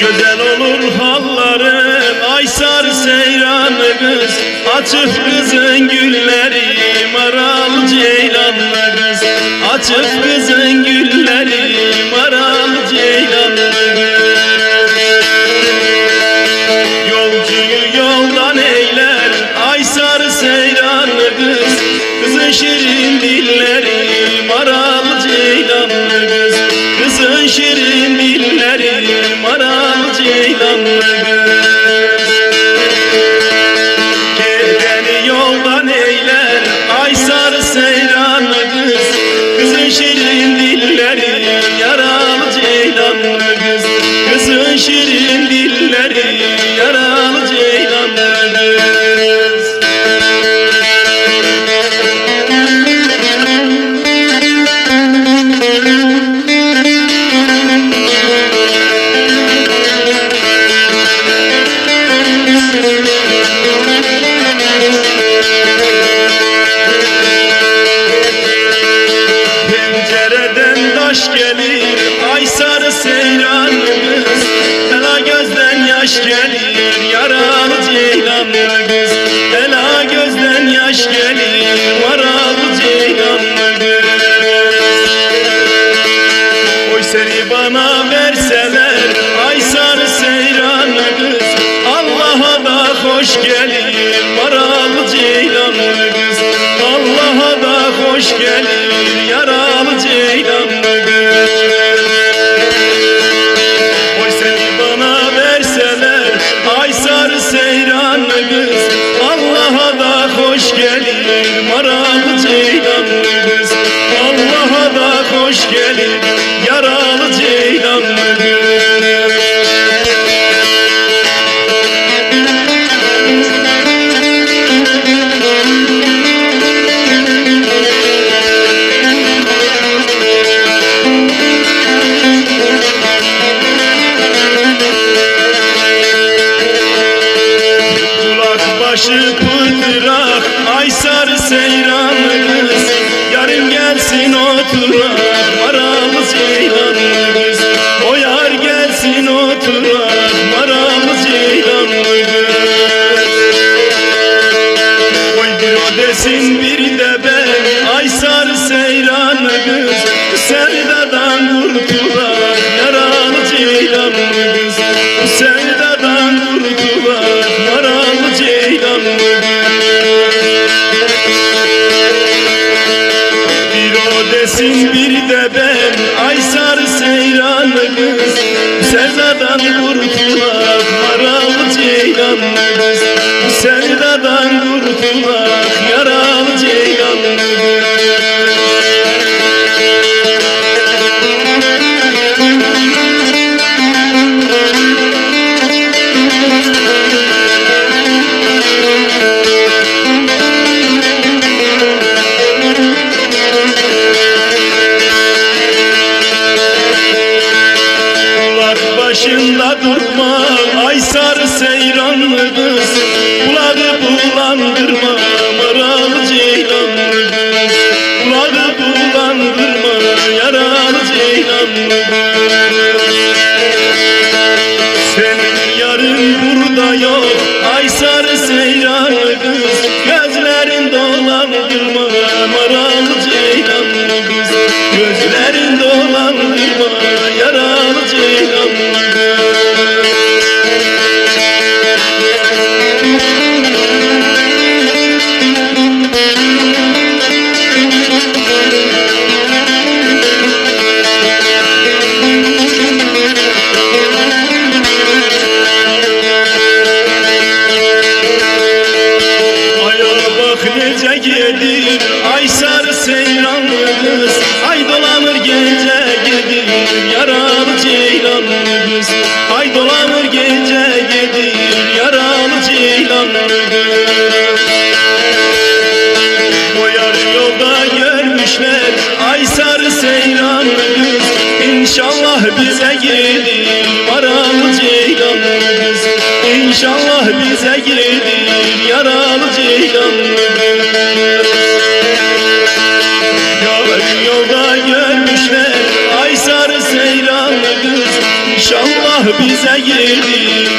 Güzel olur hallarım Aysar seyranlı kız Açık kızın gülleri Maral ceylanlı kız Açık kızın gülleri Maral ceylanlı kız Yolcuyu yoldan eyler Aysar seyranlı kız Kızın şirin dilleri Maral ceylanlı kız Kızın şirin dilleri Maral ceylanlı Pencereden taş gelir Ay sarı seyranlı kız Ela gözden yaş gelir hoş gelir Maralı ceylanlı kız Allah'a da hoş gelir Yaralı ceylanlı başı pıtırak Ay sarı seyranlı kız Yarın gelsin oturak Maralı ceylanlı kız O yar gelsin oturak Maralı ceylanlı kız Oy bir desin bir de ben Ay sarı heaven. Başında durma Ay sarı seyranlı kız Kulağı bulandırma Maralı ceylanlı Kulağı bulandırma Yaralı ceylanlı Senin yarın burada yok Ay gelir Ay sarı seyranlı kız Ay dolanır gece gelir. Yaralı ceylanlı kız Ay dolanır gece gelir. Yaralı ceylanlı kız O yar yolda görmüşler Ay sarı seyranlı kız İnşallah bize gelir Yaralı ceylanlı kız İnşallah bize gelir Yaralı ceylanlı bize gelir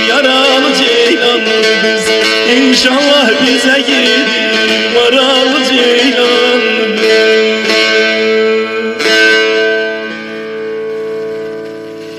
Yaralı ceylanlı kız. İnşallah bize Maralı Ceylan